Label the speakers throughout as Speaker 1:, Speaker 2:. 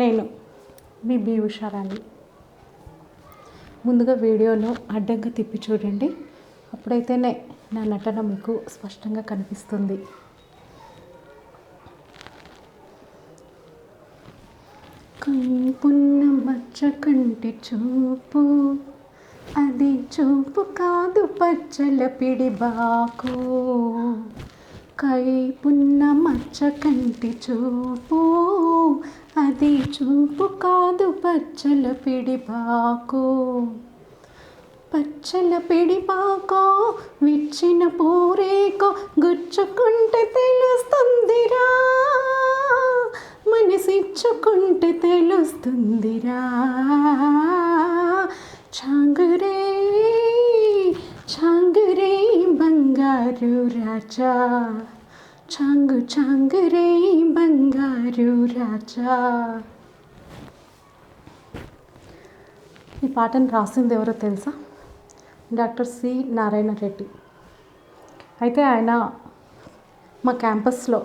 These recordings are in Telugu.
Speaker 1: నేను మీ బి ఉషారాణి ముందుగా వీడియోను అడ్డంగా తిప్పి చూడండి. అప్పుడైతేనే నా నటన మీకు స్పష్టంగా కనిపిస్తుంది. కంపున్న మచ్చ కంటి చూపు అది చూపు కాదు పచ్చల పిడిబాకు కైపున్న మచ్చ కంటి చూపు. అది చూపు కాదు పచ్చల పిడిపాకు. పచ్చల పిడిపాకో విచ్చిన పూరేకో గుచ్చుకుంటే తెలుస్తుందిరా. మనసిచ్చుకుంటే తెలుస్తుందిరా. చాంగురే బంగారు రాజా చాంగు చాంగురే బంగారు రాజా. ఈ పాటను రాసింది ఎవరో తెలుసా? Doctor C Narayana Reddy. అయితే ఆయన మా క్యాంపస్లో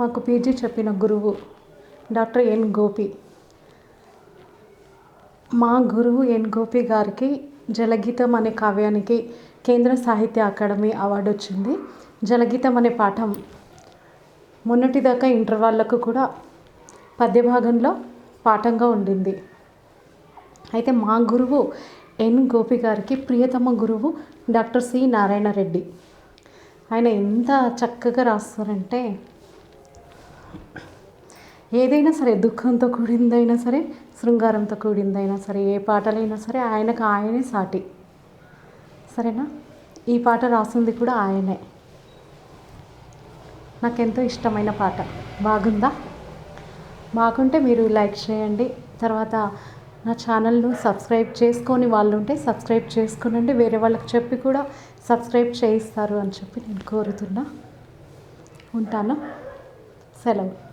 Speaker 1: మాకు పీజీ చెప్పిన గురువు డాక్టర్ ఎన్ గోపి. మా గురువు ఎన్ గోపి గారికి జలగీతం అనే కావ్యానికి కేంద్ర సాహిత్య అకాడమీ అవార్డు వచ్చింది. జలగీతం అనే పాఠం మొన్నటిదాకా ఇంటర్ వాళ్ళకు కూడా పద్య భాగంలో పాఠంగా ఉండింది. అయితే మా గురువు ఎన్ గోపి గారికి ప్రియతమ గురువు డాక్టర్ సి నారాయణ రెడ్డి. ఆయన ఎంత చక్కగా రాస్తారంటే ఏదైనా సరే దుఃఖంతో కూడిందైనా సరే శృంగారంతో కూడిందైనా సరే ఏ పాటలైనా సరే ఆయనకు ఆయనే సాటి. సరేనా? ఈ పాట రాసింది కూడా ఆయనే. నాకెంతో ఇష్టమైన పాట. బాగుందా? బాగుంటే మీరు లైక్ చేయండి. తర్వాత నా ఛానల్ను సబ్స్క్రైబ్ చేసుకొని వాళ్ళు ఉంటే సబ్స్క్రైబ్ చేసుకునండి. వేరే వాళ్ళకి చెప్పి కూడా సబ్స్క్రైబ్ చేయిస్తారు అని చెప్పి నేను కోరుతున్నా. ఉంటాను. సెలవు.